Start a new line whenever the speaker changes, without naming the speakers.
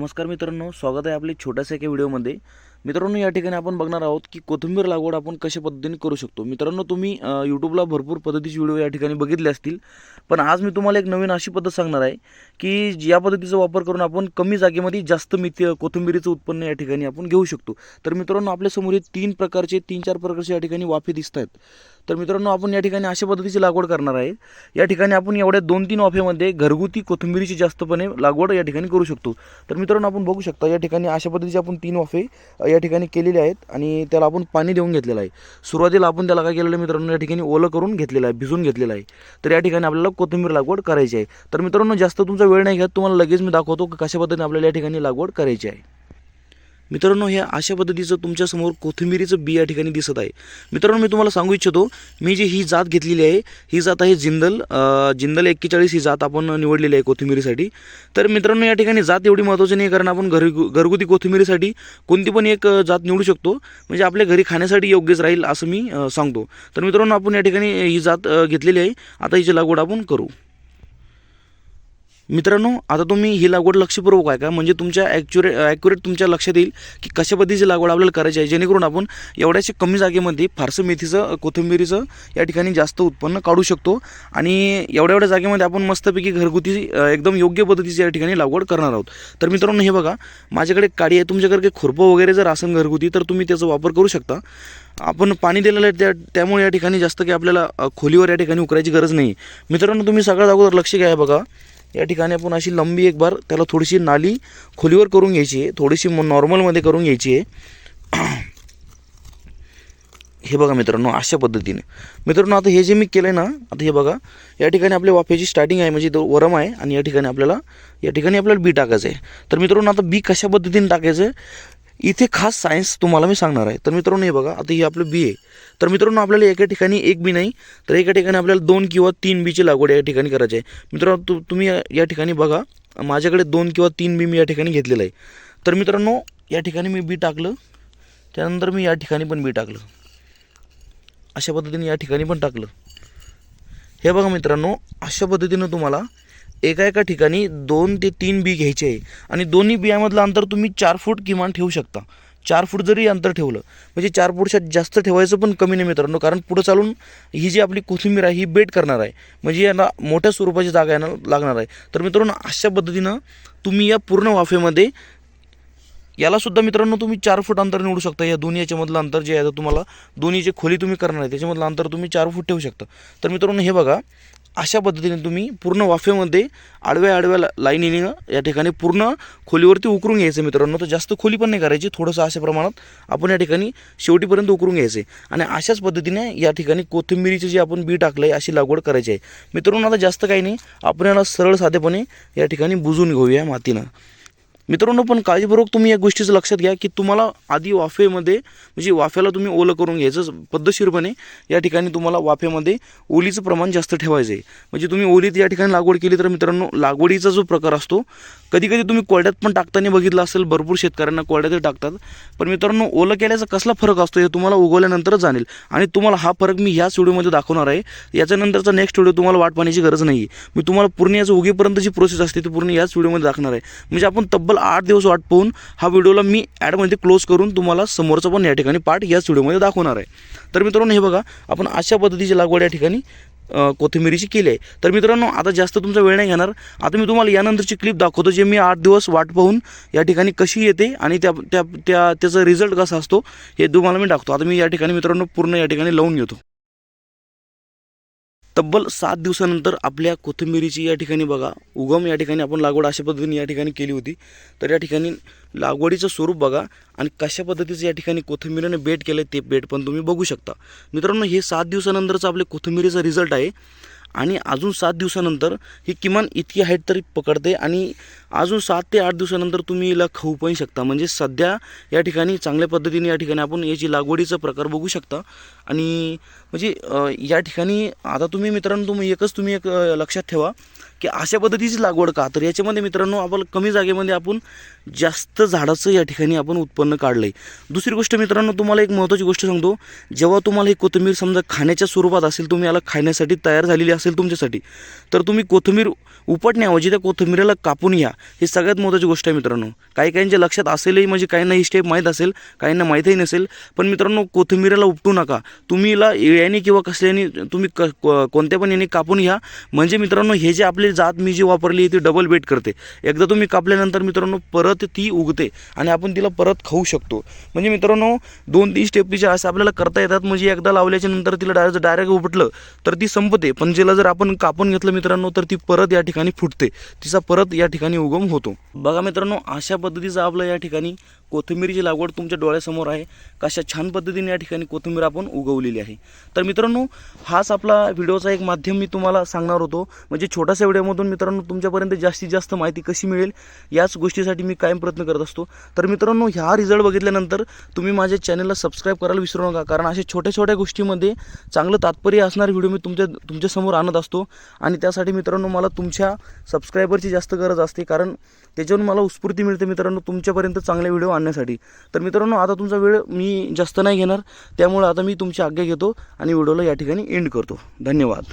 नमस्कार मित्रांनो स्वागत आहे आपल्या छोट्याशा एका व्हिडिओमध्ये. मित्रांनो या ठिकाणी आपण बघणार आहोत की कोथिंबीर लागवड आपण कशा पद्धतीने करू शकतो. मित्रांनो तुम्ही यूट्यूबला भरपूर पद्धतीचे व्हिडिओ या ठिकाणी बघितले असतील. पण आज मी तुम्हाला एक नवीन अशी पद्धत सांगणार आहे की या पद्धतीचा वापर करून आपण कमी जागेमध्ये जास्त मिती कोथिंबीरीचं उत्पन्न या ठिकाणी आपण घेऊ शकतो. तर मित्रांनो आपल्यासमोर हे तीन प्रकारचे तीन चार प्रकारचे या ठिकाणी वाफे दिसत आहेत. तर मित्रांनो आपण या ठिकाणी अशा पद्धतीची लागवड करणार आहे. या ठिकाणी आपण एवढ्या दोन तीन वाफेमध्ये घरगुती कोथिंबीरीची जास्तपणे लागवड या ठिकाणी करू शकतो. तर मित्रांनो आपण बघू शकता या ठिकाणी अशा पद्धतीचे आपण तीन वाफे या ठिकाणी केलेले आहेत आणि त्याला आपण पाणी देऊन घेतलेलं आहे. सुरुवातीला आपण त्याला काय केलेलं आहे मित्रांनो या ठिकाणी ओलं करून घेतलेलं आहे भिजून घेतलेलं आहे. तर या ठिकाणी आपल्याला कोथिंबीर लागवड करायची आहे. तर मित्रांनो जास्त तुमचा वेळ नाही घेत तुम्हाला लगेच मी दाखवतो की कशा पद्धतीने आपल्याला या ठिकाणी लागवड करायची आहे. मित्रांनो हे अशा पद्धतीचं तुमच्यासमोर कोथिंबीरीचं बी या ठिकाणी दिसत आहे. मित्रांनो मी तुम्हाला सांगू इच्छितो मी जी ही जात घेतलेली आहे ही जात आहे जिंदल जिंदल एक्केचाळीस ही जात आपण निवडलेली आहे कोथिंबीरीसाठी. तर मित्रांनो या ठिकाणी जात एवढी महत्त्वाची नाही कारण आपण घर घरगुती कोथिंबीरीसाठी कोणती पण एक जात निवडू शकतो. म्हणजे आपल्या घरी खाण्यासाठी योग्यच राहील असं मी सांगतो. तर मित्रांनो आपण या ठिकाणी ही जात घेतलेली आहे. आता हिची लागवड आपण करू. मित्रांनो आता तुम्ही ही लागवड लक्षपूर्वक आहे का म्हणजे तुमच्या ॲक्युरेट ॲक्युरेट तुमच्या लक्षात येईल की कशा पद्धतीची लागवड आपल्याला करायची आहे. जेणेकरून आपण एवढ्याशा कमी जागेमध्ये फारसं मेथीचं कोथिंबीरीचं या ठिकाणी जास्त उत्पन्न काढू शकतो. आणि एवढ्या एवढ्या जागेमध्ये आपण मस्तपैकी घरगुती एकदम योग्य पद्धतीची या ठिकाणी लागवड करणार आहोत. तर मित्रांनो हे बघा. माझ्याकडे काडी आहे. तुमच्याकडे काही खुरपं वगैरे जर असेल घरगुती तर तुम्ही त्याचा वापर करू शकता. आपण पाणी दिलेलं आहे त्या त्यामुळे या ठिकाणी जास्त काही आपल्याला खोलीवर या ठिकाणी उकरायची गरज नाही. मित्रांनो तुम्ही सगळ्यात अगोदर लक्ष घ्या बघा. या ठिकाणी आपण अशी लंबी एक बार त्याला थोडीशी नाली खोलीवर करून घ्यायची आहे. थोडीशी नॉर्मलमध्ये करून घ्यायची आहे. हे बघा मित्रांनो अशा पद्धतीने. मित्रांनो आता हे जे मी केलं आहे ना आता हे बघा या ठिकाणी आपल्या वाफेची स्टार्टिंग आहे म्हणजे तो वरम आहे आणि या ठिकाणी आपल्याला या ठिकाणी आपल्याला बी टाकायचं आहे तर मित्रांनो आता बी कशा पद्धतीने टाकायचं? आहे इथे खास सायन्स तुम्हाला मी सांगणार आहे. तर मित्रांनो हे बघा आता हे आपलं बी आहे. तर मित्रांनो आपल्याला एका ठिकाणी एक बी नाही तर एका ठिकाणी आपल्याला दोन किंवा तीन बीची लागवड या ठिकाणी करायची आहे. मित्रांनो तु तुम्ही या- या ठिकाणी बघा माझ्याकडे दोन किंवा तीन बी मी या ठिकाणी घेतलेलं आहे. तर मित्रांनो या ठिकाणी मी बी टाकलं त्यानंतर मी या ठिकाणी पण बी टाकलं. अशा पद्धतीने या ठिकाणी पण टाकलं. हे बघा मित्रांनो अशा पद्धतीनं तुम्हाला एका एका ठिकाणी दोन ते तीन बी घ्यायचे आहे. आणि दोन्ही बियामधलं अंतर तुम्ही चार फूट किमान ठेवू शकता. चार फूट जरी अंतर ठेवलं म्हणजे चार फूटच्या जास्त ठेवायचं पण कमी नाही मित्रांनो कारण पुढं चालून ही जी आपली कोथिंबीर आहे ही बेट करणार आहे. म्हणजे यांना मोठ्या स्वरूपाची जागा यांना लागणार आहे. तर मित्रांनो अशा पद्धतीनं तुम्ही या पूर्ण वाफेमध्ये यालासुद्धा मित्रांनो तुम्ही चार फूट अंतर निवडू शकता. या दोन्ही याच्यामधलं अंतर जे आहे तुम्हाला दोन्ही जे खोली तुम्ही करणार आहे त्याच्यामधलं अंतर तुम्ही चार फूट ठेवू शकता. तर मित्रांनो हे बघा अशा पद्धतीने तुम्ही पूर्ण वाफेमध्ये आडव्या आडव्या लाईनीने लाईनीनं या ठिकाणी पूर्ण खोलीवरती उकरून घ्यायचं मित्रांनो. तर जास्त खोली पण नाही करायची थोडंसं अशा प्रमाणात आपण या ठिकाणी शेवटीपर्यंत उकरून घ्यायचे. आणि अशाच पद्धतीने या ठिकाणी कोथिंबिरीचे जे आपण बी टाकलं आहे अशी लागवड करायची आहे. मित्रांनो आता जास्त काही नाही. आपण याला सरळ साधेपणे या ठिकाणी बुजून घेऊया मातीनं. मित्रांनो पण काळजीपूर्वक तुम्ही या गोष्टीचं लक्षात घ्या की तुम्हाला आधी वाफेमध्ये म्हणजे वाफ्याला तुम्ही ओलं करून घ्यायचं पद्धतशीरपणे या ठिकाणी तुम्हाला वाफेमध्ये ओलीचं प्रमाण जास्त ठेवायचं आहे म्हणजे तुम्ही ओलीत या ठिकाणी लागवड केली तर मित्रांनो लागवडीचा जो प्रकार असतो कधी कधी तुम्ही कोरड्यात पण टाकताना बघितलं असेल भरपूर शेतकऱ्यांना कोरड्यातही टाकतात. पण मित्रांनो ओलं केल्याचा कसला फरक असतो हे तुम्हाला उगवल्यानंतरच जाणेल. आणि तुम्हाला हा फरक मी ह्याच व्हिडिओमध्ये दाखवणार आहे. याच्यानंतरचा नेक्स्ट व्हिडिओ तुम्हाला वाट पाहण्याची गरज नाही आहे मी तुम्हाला पूर्ण याचं उगीपर्यंतची प्रोसेस असते ती पूर्ण याच व्हिडिओमध्ये दाखवणार आहे. म्हणजे आपण तब्बल आठ दिवस वाट पाहून हा व्हिडिओला मी ॲडमध्ये क्लोज करून तुम्हाला समोरचा पण या ठिकाणी पार्ट याच व्हिडिओमध्ये दाखवणार आहे. तर मित्रांनो हे बघा आपण अशा पद्धतीची लागवड या ठिकाणी कोथिंबिरीची केली आहे. तर मित्रांनो आता जास्त तुमचा वेळ नाही घेणार. आता मी तुम्हाला यानंतरची क्लिप दाखवतो जे मी आठ दिवस वाट पाहून या ठिकाणी कशी येते आणि त्या त्या त्या त्याचा रिझल्ट कसा असतो हे तुम्हाला मी दाखवतो. आता मी या ठिकाणी मित्रांनो पूर्ण या ठिकाणी लावून घेतो. तब्बल सात दिवसानंतर आपल्या कोथिंबिरीची या ठिकाणी बघा उगम या ठिकाणी आपण लागवड अशा पद्धतीने या ठिकाणी केली होती. तर या ठिकाणी लागवडीचं स्वरूप बघा आणि कशा पद्धतीचं या ठिकाणी कोथिंबिरीने बेट केलं ते बेट पण तुम्ही बघू शकता. मित्रांनो हे सात दिवसानंतरचं आपले कोथिंबिरीचा रिझल्ट आहे. आणि अजून सात दिवसानंतर ही किमान इतकी हाईट तरी पकडते आणि अजून सात ते आठ दिवसानंतर तुम्ही हिला खाऊ पण शकता. म्हणजे सध्या या ठिकाणी चांगल्या पद्धतीने या ठिकाणी आपण याची लागवडीचा प्रकार बघू शकता. आणि म्हणजे या ठिकाणी आता तुम्ही मित्रांनो तुम्ही एकच तुम्ही एक लक्षात ठेवा. की अशा पद्धतीची लागवड का? तर याच्यामध्ये मित्रांनो आपण कमी जागेमध्ये आपण जास्त झाडाचं या ठिकाणी आपण उत्पन्न काढलं आहे दुसरी गोष्ट मित्रांनो तुम्हाला एक महत्त्वाची गोष्ट सांगतो. जेव्हा तुम्हाला ही कोथिंबीर समजा खाण्याच्या स्वरूपात असेल तुम्ही याला खाण्यासाठी तयार झालेली असेल तुमच्यासाठी तर तुम्ही कोथिंबीर उपटण्याऐवजी त्या कोथिंबीरीला कापून घ्या हे सगळ्यात महत्त्वाची गोष्ट आहे मित्रांनो. काही काहींच्या लक्षात असेलही म्हणजे काहींना ही स्टेप माहीत असेल काहींना माहीतही नसेल पण मित्रांनो कोथिंबीरीला उपटू नका. तुम्हीला येळ्याने याने किंवा कसल्याने तुम्ही क कोणत्या पण याने कापून घ्या. म्हणजे मित्रांनो हे जे आपले जात मी जी वापरली ती डबल वेट करते. एकदा तुम्ही कापल्यानंतर मित्रांनो परत ती उगते आणि आपण तिला परत खाऊ शकतो. म्हणजे मित्रांनो दोन तीन स्टेप तिच्या असं आपल्याला करता येतात. म्हणजे एकदा लावल्याच्या नंतर तिला डायरेक्ट डायरेक्ट उपटलं तर ती संपते. पण जिला जर आपण कापून घेतलं मित्रांनो तर ती परत या ठिकाणी फुटते. तिचा परत या ठिकाणी उगम होतो. बघा मित्रांनो अशा पद्धतीचं आपलं या ठिकाणी कोथिंबीरीची लागवड तुमच्या डोळ्यासमोर आहे. कशा छान पद्धतीने या ठिकाणी कोथिंबीर आपण उगवलेली आहे. तर मित्रांनो हाच आपला व्हिडिओचा एक माध्यम मी तुम्हाला सांगणार होतो. म्हणजे छोट्याशा व्हिडिओमधून मित्रांनो तुमच्यापर्यंत जास्तीत जास्त माहिती कशी मिळेल याच गोष्टीसाठी मी कायम प्रयत्न करत असतो. तर मित्रांनो ह्या रिझल्ट बघितल्यानंतर तुम्ही माझ्या चॅनलला सबस्क्राईब करायला विसरू नका. कारण अशा छोट्या छोट्या गोष्टीमध्ये चांगलं तात्पर्य असणारे व्हिडिओ मी तुमच्या तुमच्यासमोर आणत असतो. आणि त्यासाठी मित्रांनो मला तुमच्या सबस्क्रायबरची जास्त गरज असते. कारण त्याच्यावरून मला उत्स्फूर्ती मिळते मित्रांनो तुमच्यापर्यंत चांगले व्हिडिओ आणण्यासाठी तर मित्रांनो आता तुमचा वेळ मी जास्त नाही घेणार. त्यामुळे आता मी तुमची आज्ञा घेतो आणि व्हिडिओला या ठिकाणी एंड करतो. धन्यवाद.